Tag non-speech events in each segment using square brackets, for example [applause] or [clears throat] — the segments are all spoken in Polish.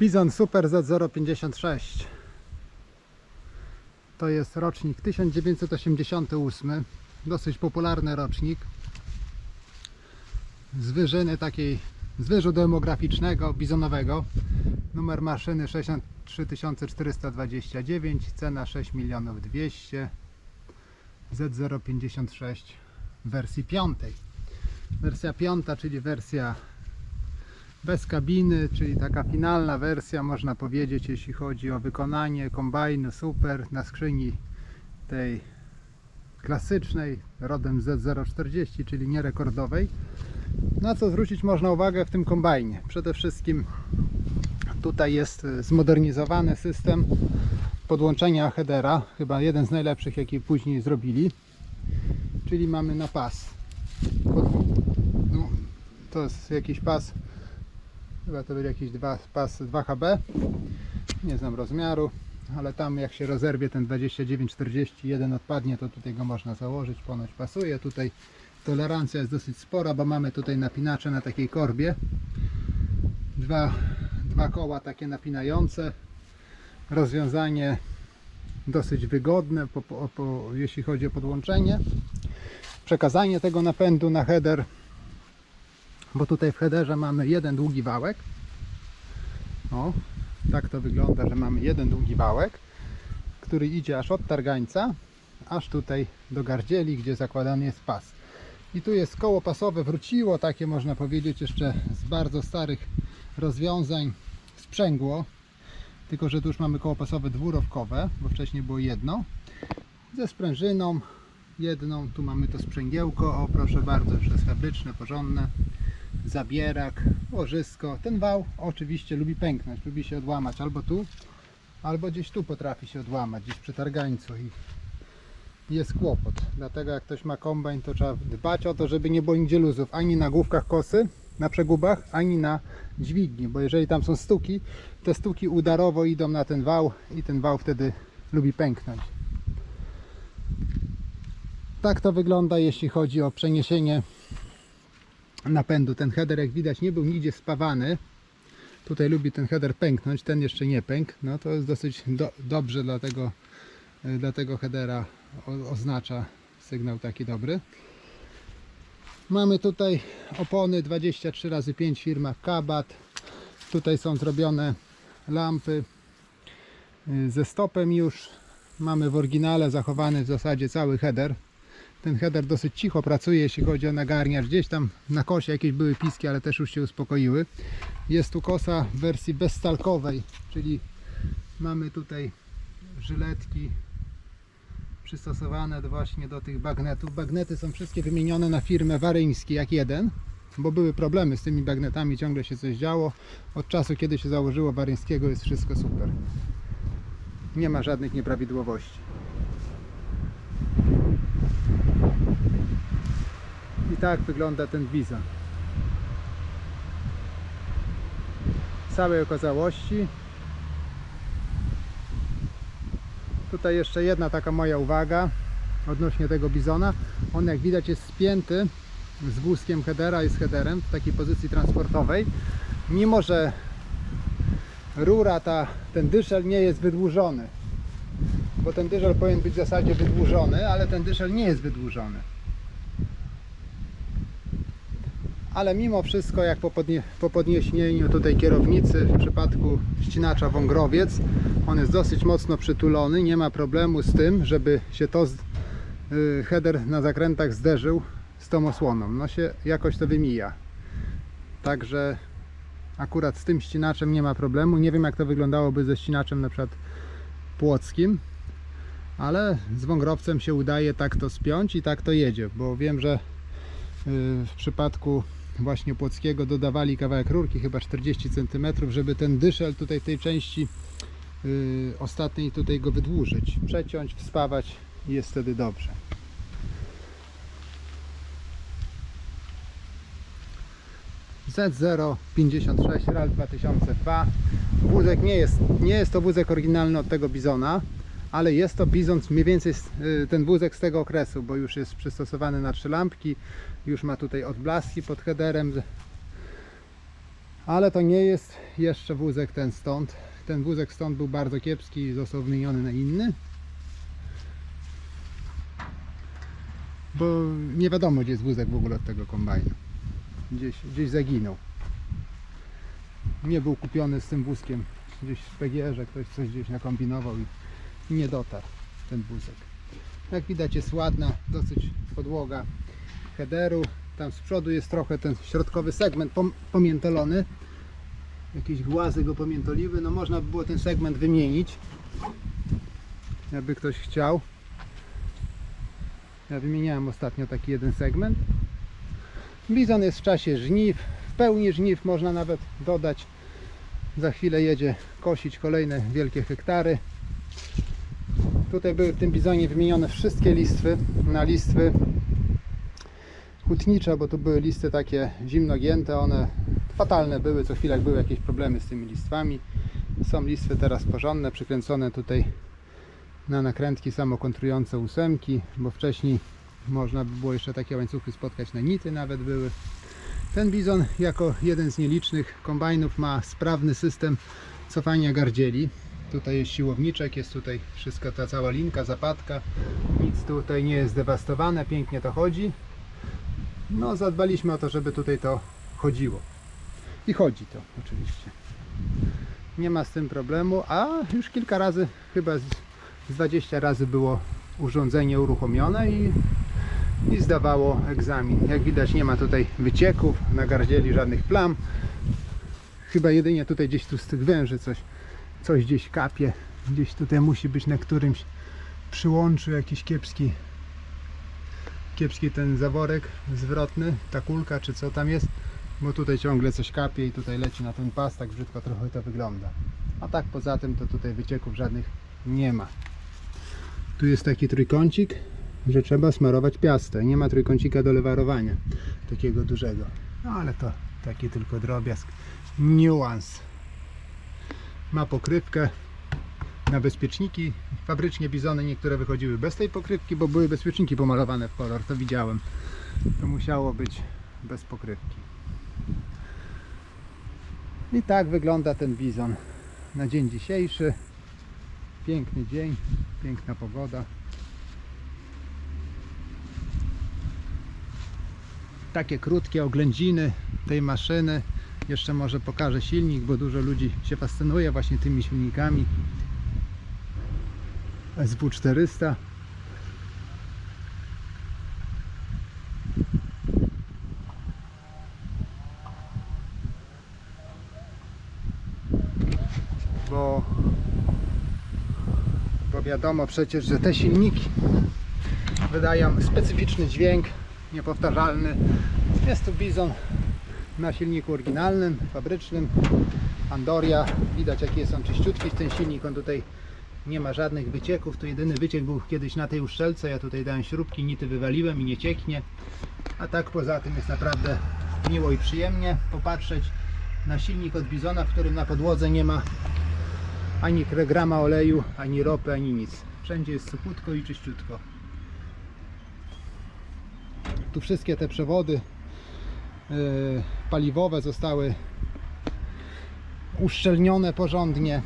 Bizon Super Z056 to jest rocznik 1988 dosyć popularny rocznik. Z wyżyny takiej z wyżu demograficznego bizonowego. Numer maszyny 63 429 cena 6 milionów 200 Z056 w wersji piątej. Wersja piąta czyli wersja bez kabiny, czyli taka finalna wersja można powiedzieć, jeśli chodzi o wykonanie kombajnu super na skrzyni tej klasycznej rodem Z040, czyli nierekordowej. Na co zwrócić można uwagę w tym kombajnie? Przede wszystkim tutaj jest e, zmodernizowany system podłączenia headera, chyba jeden z najlepszych jaki później zrobili. Czyli mamy na pas. No, to jest jakiś pas Chyba to będzie jakiś dwa, pas 2HB. Nie znam rozmiaru, ale tam jak się rozerwie ten 2941 odpadnie, to tutaj go można założyć. Ponoć pasuje. Tutaj tolerancja jest dosyć spora, bo mamy tutaj napinacze na takiej korbie. Dwa, dwa koła takie napinające. Rozwiązanie dosyć wygodne, po, po, po, jeśli chodzi o podłączenie. Przekazanie tego napędu na header bo tutaj w headerze mamy jeden długi wałek. O, tak to wygląda, że mamy jeden długi wałek, który idzie aż od targańca, aż tutaj do gardzieli, gdzie zakładany jest pas. I tu jest koło pasowe, wróciło takie można powiedzieć jeszcze z bardzo starych rozwiązań sprzęgło, tylko że tu już mamy koło pasowe dwurowkowe, bo wcześniej było jedno, ze sprężyną jedną, tu mamy to sprzęgiełko, o proszę bardzo, już jest fabryczne, porządne zabierak, łożysko. Ten wał oczywiście lubi pęknąć, lubi się odłamać albo tu, albo gdzieś tu potrafi się odłamać, gdzieś przy targańcu i jest kłopot. Dlatego jak ktoś ma kombajn, to trzeba dbać o to, żeby nie było nigdzie luzów, ani na główkach kosy, na przegubach, ani na dźwigni, bo jeżeli tam są stuki, te stuki udarowo idą na ten wał i ten wał wtedy lubi pęknąć. Tak to wygląda, jeśli chodzi o przeniesienie napędu. Ten header jak widać nie był nigdzie spawany. Tutaj lubi ten header pęknąć, ten jeszcze nie pękł. No to jest dosyć do, dobrze dla tego, y, dla tego headera o, oznacza sygnał taki dobry. Mamy tutaj opony 23 razy 5 firma Kabat. Tutaj są zrobione lampy y, ze stopem już. Mamy w oryginale zachowany w zasadzie cały header ten header dosyć cicho pracuje, jeśli chodzi o nagarniacz. Gdzieś tam na kosie jakieś były piski, ale też już się uspokoiły. Jest tu kosa w wersji bezstalkowej, czyli mamy tutaj żyletki przystosowane właśnie do tych bagnetów. Bagnety są wszystkie wymienione na firmę waryński jak jeden, bo były problemy z tymi bagnetami, ciągle się coś działo. Od czasu, kiedy się założyło waryńskiego jest wszystko super. Nie ma żadnych nieprawidłowości. Tak wygląda ten bizon. Całej okazałości. Tutaj jeszcze jedna taka moja uwaga odnośnie tego bizona. On jak widać jest spięty z wózkiem headera i z headerem w takiej pozycji transportowej. Mimo, że rura ta, ten dyszel nie jest wydłużony. Bo ten dyszel powinien być w zasadzie wydłużony, ale ten dyszel nie jest wydłużony. Ale mimo wszystko jak po, podnie, po podniesieniu tutaj kierownicy w przypadku ścinacza wągrowiec on jest dosyć mocno przytulony nie ma problemu z tym żeby się to z, y, header na zakrętach zderzył z tą osłoną. No się jakoś to wymija. Także akurat z tym ścinaczem nie ma problemu. Nie wiem jak to wyglądałoby ze ścinaczem na przykład płockim ale z wągrowcem się udaje tak to spiąć i tak to jedzie bo wiem, że y, w przypadku właśnie Płockiego dodawali kawałek rurki, chyba 40 cm, żeby ten dyszel tutaj tej części yy, ostatniej tutaj go wydłużyć, przeciąć, wspawać i jest wtedy dobrze. Z056 RAL 2002 wózek nie jest, nie jest to wózek oryginalny od tego bizona ale jest to bizon mniej więcej y, ten wózek z tego okresu, bo już jest przystosowany na trzy lampki, już ma tutaj odblaski pod headerem, Ale to nie jest jeszcze wózek ten stąd. Ten wózek stąd był bardzo kiepski i został wymieniony na inny. Bo nie wiadomo gdzie jest wózek w ogóle od tego kombajnu. Gdzieś, gdzieś zaginął. Nie był kupiony z tym wózkiem. Gdzieś w PGR-ze ktoś coś gdzieś nakombinował i nie dotarł ten wózek. Jak widać jest ładna dosyć podłoga headeru. Tam z przodu jest trochę ten środkowy segment pom- pomiętolony. Jakieś głazy go pomiętoliły. No można by było ten segment wymienić. Jakby ktoś chciał. Ja wymieniałem ostatnio taki jeden segment. Bizon jest w czasie żniw. W pełni żniw można nawet dodać. Za chwilę jedzie kosić kolejne wielkie hektary. Tutaj były w tym bizonie wymienione wszystkie listwy na listwy hutnicze, bo tu były listy takie zimno gięte, one fatalne były, co chwilę były jakieś problemy z tymi listwami. Są listwy teraz porządne, przykręcone tutaj na nakrętki samokontrujące ósemki, bo wcześniej można by było jeszcze takie łańcuchy spotkać na nity nawet były. Ten bizon jako jeden z nielicznych kombajnów ma sprawny system cofania gardzieli. Tutaj jest siłowniczek, jest tutaj wszystko, ta cała linka, zapadka. Nic tutaj nie jest zdewastowane, pięknie to chodzi. No, zadbaliśmy o to, żeby tutaj to chodziło. I chodzi to oczywiście. Nie ma z tym problemu, a już kilka razy, chyba z z 20 razy było urządzenie uruchomione i, i zdawało egzamin. Jak widać nie ma tutaj wycieków, na gardzieli żadnych plam. Chyba jedynie tutaj gdzieś tu z tych węży coś, coś gdzieś kapie. Gdzieś tutaj musi być na którymś przyłączu jakiś kiepski kiepski ten zaworek zwrotny, ta kulka czy co tam jest, bo tutaj ciągle coś kapie i tutaj leci na ten pas, tak brzydko trochę to wygląda. A tak poza tym to tutaj wycieków żadnych nie ma. Tu jest taki trójkącik, że trzeba smarować piastę. Nie ma trójkącika do lewarowania takiego dużego. No ale to taki tylko drobiazg. Niuans. Ma pokrywkę na bezpieczniki. Fabrycznie bizony niektóre wychodziły bez tej pokrywki, bo były bezpieczniki pomalowane w kolor. To widziałem. To musiało być bez pokrywki. I tak wygląda ten bizon na dzień dzisiejszy. Piękny dzień, piękna pogoda. Takie krótkie oględziny tej maszyny. Jeszcze może pokażę silnik, bo dużo ludzi się fascynuje właśnie tymi silnikami. SW400. Bo bo wiadomo przecież, że te silniki wydają specyficzny dźwięk, niepowtarzalny. Jest tu Bizon na silniku oryginalnym, fabrycznym, Andoria. Widać jakie są czyściutki ten silnik, on tutaj nie ma żadnych wycieków. Tu jedyny wyciek był kiedyś na tej uszczelce, ja tutaj dałem śrubki, nity wywaliłem i nie cieknie. A tak poza tym jest naprawdę miło i przyjemnie popatrzeć na silnik od Bizona, w którym na podłodze nie ma ani grama oleju, ani ropy, ani nic. Wszędzie jest suchutko i czyściutko. Tu wszystkie te przewody paliwowe zostały uszczelnione porządnie.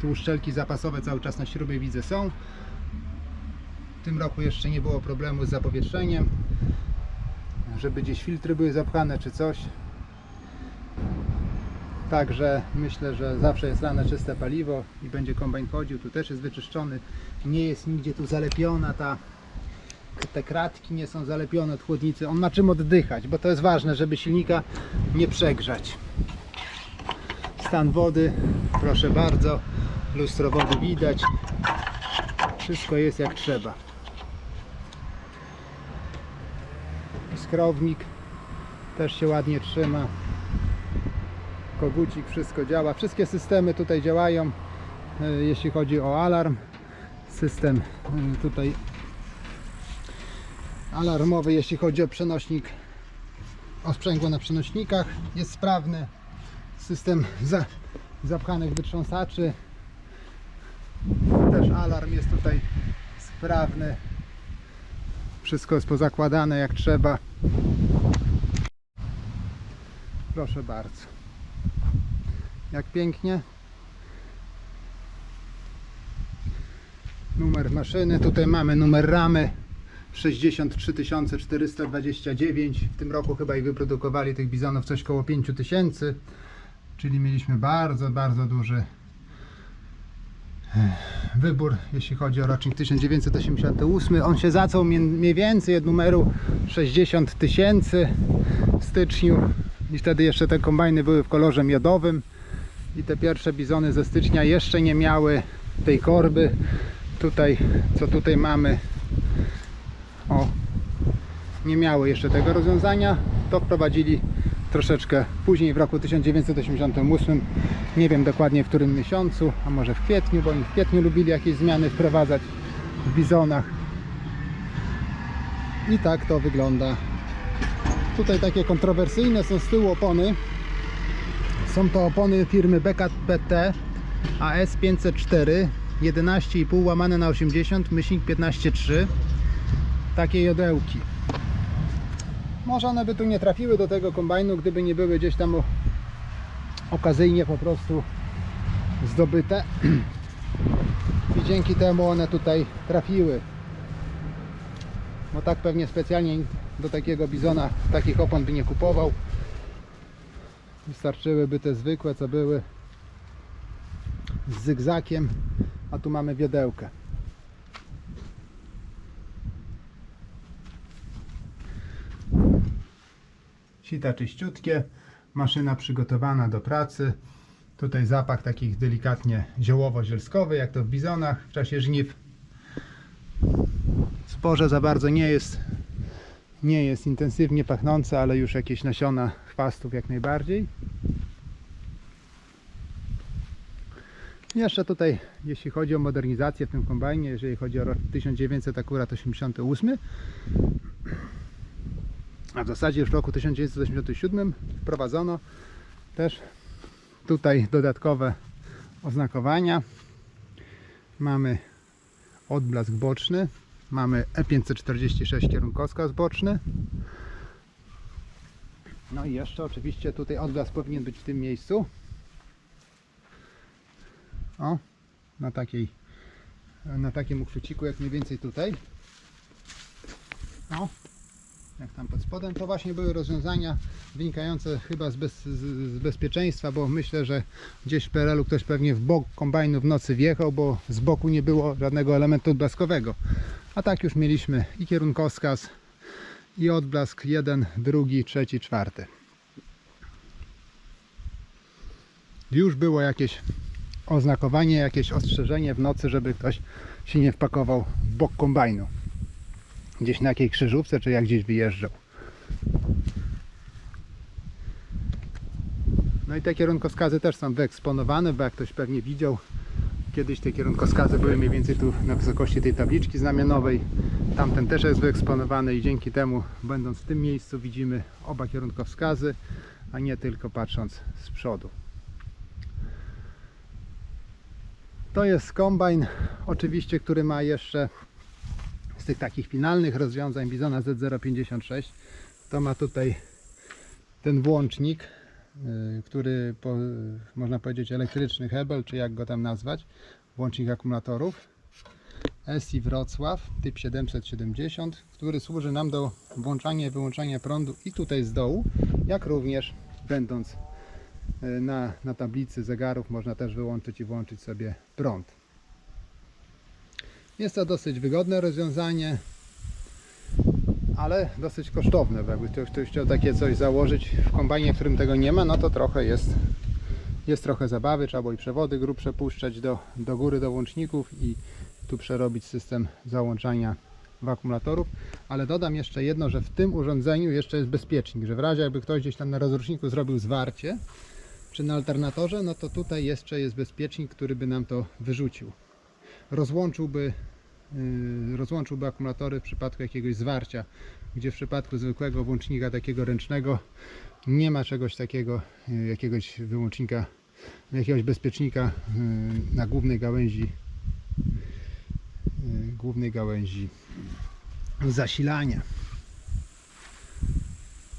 Tu uszczelki zapasowe cały czas na śrubie widzę są. W tym roku jeszcze nie było problemu z zapowietrzeniem, żeby gdzieś filtry były zapchane czy coś. Także myślę, że zawsze jest lane czyste paliwo i będzie kombajn chodził. Tu też jest wyczyszczony. Nie jest nigdzie tu zalepiona ta. Te kratki nie są zalepione od chłodnicy. On ma czym oddychać, bo to jest ważne, żeby silnika nie przegrzać. Stan wody, proszę bardzo. Lustro wody widać. Wszystko jest jak trzeba. Skrownik też się ładnie trzyma kogucik, wszystko działa. Wszystkie systemy tutaj działają, e, jeśli chodzi o alarm. System e, tutaj alarmowy, jeśli chodzi o przenośnik, o sprzęgło na przenośnikach jest sprawny. System za, zapchanych wytrząsaczy. Też alarm jest tutaj sprawny. Wszystko jest pozakładane jak trzeba. Proszę bardzo. Jak pięknie. Numer maszyny. Tutaj mamy numer ramy 63 429. W tym roku chyba i wyprodukowali tych bizonów coś koło 5000. Czyli mieliśmy bardzo, bardzo duży wybór, jeśli chodzi o rocznik 1988. On się zaczął mniej więcej od numeru 60 tysięcy w styczniu i wtedy jeszcze te kombajny były w kolorze miodowym i te pierwsze bizony ze stycznia jeszcze nie miały tej korby tutaj, co tutaj mamy o, nie miały jeszcze tego rozwiązania. To wprowadzili troszeczkę później w roku 1988 nie wiem dokładnie w którym miesiącu a może w kwietniu, bo oni w kwietniu lubili jakieś zmiany wprowadzać w bizonach. I tak to wygląda. Tutaj takie kontrowersyjne są z tyłu opony. Są to opony firmy BKBT AS 504 11,5 łamane na 80 myślnik 15,3 takie jodełki może one by tu nie trafiły do tego kombajnu gdyby nie były gdzieś tam okazyjnie po prostu zdobyte. [clears throat] I dzięki temu one tutaj trafiły. Bo tak pewnie specjalnie do takiego bizona takich opon by nie kupował. Wystarczyłyby te zwykłe, co były z zygzakiem, a tu mamy wiedełkę. Sita czyściutkie, maszyna przygotowana do pracy. Tutaj zapach takich delikatnie ziołowo-zielskowy, jak to w bizonach w czasie żniw. Zboże za bardzo nie jest nie jest intensywnie pachnące, ale już jakieś nasiona chwastów jak najbardziej. Jeszcze tutaj, jeśli chodzi o modernizację w tym kombajnie, jeżeli chodzi o rok 1900 akurat 88, a w zasadzie w roku 1987 wprowadzono też tutaj dodatkowe oznakowania. Mamy odblask boczny, mamy E E546 kierunkowskaz boczny. No i jeszcze oczywiście tutaj odblask powinien być w tym miejscu. O, na takiej na takim uchwyciku jak mniej więcej tutaj. O, jak tam pod spodem. To właśnie były rozwiązania wynikające chyba z, bez, z, z bezpieczeństwa, bo myślę, że gdzieś w PRL-u ktoś pewnie w bok kombajnu w nocy wjechał, bo z boku nie było żadnego elementu odblaskowego. A tak już mieliśmy i kierunkowskaz, i odblask jeden, drugi, trzeci, czwarty. Już było jakieś oznakowanie, jakieś ostrzeżenie w nocy, żeby ktoś się nie wpakował w bok kombajnu. Gdzieś na jakiej krzyżówce, czy jak gdzieś wyjeżdżał. No i te kierunkowskazy też są wyeksponowane, bo jak ktoś pewnie widział, kiedyś te kierunkowskazy były mniej więcej tu na wysokości tej tabliczki znamionowej. Tamten też jest wyeksponowany i dzięki temu, będąc w tym miejscu, widzimy oba kierunkowskazy, a nie tylko patrząc z przodu. To jest kombajn, oczywiście, który ma jeszcze z tych takich finalnych rozwiązań Bizona Z056. To ma tutaj ten włącznik, y, który po, można powiedzieć elektryczny hebel, czy jak go tam nazwać, włącznik akumulatorów. SI Wrocław, typ 770, który służy nam do włączania i wyłączania prądu i tutaj z dołu, jak również będąc y, na, na tablicy zegarów można też wyłączyć i włączyć sobie prąd. Jest to dosyć wygodne rozwiązanie, ale dosyć kosztowne, jakby ktoś, ktoś chciał takie coś założyć w kombajnie, w którym tego nie ma, no to trochę jest, jest trochę zabawy, trzeba było i przewody grubsze puszczać do, do góry, do łączników i tu przerobić system załączania w akumulatorów, ale dodam jeszcze jedno, że w tym urządzeniu jeszcze jest bezpiecznik, że w razie jakby ktoś gdzieś tam na rozruszniku zrobił zwarcie, czy na alternatorze, no to tutaj jeszcze jest bezpiecznik, który by nam to wyrzucił. Rozłączyłby, rozłączyłby akumulatory w przypadku jakiegoś zwarcia, gdzie w przypadku zwykłego włącznika takiego ręcznego nie ma czegoś takiego, yy, jakiegoś wyłącznika, jakiegoś bezpiecznika yy, na głównej gałęzi głównej gałęzi zasilania.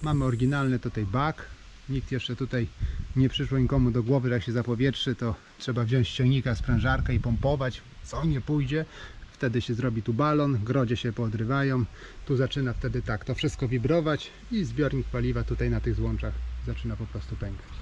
Mamy oryginalny tutaj bak. Nikt jeszcze tutaj nie przyszło nikomu do głowy, że jak się zapowietrzy, to trzeba wziąć ściągnika, sprężarkę i pompować, co nie pójdzie. Wtedy się zrobi tu balon, grodzie się poodrywają. Tu zaczyna wtedy tak to wszystko wibrować i zbiornik paliwa tutaj na tych złączach zaczyna po prostu pękać.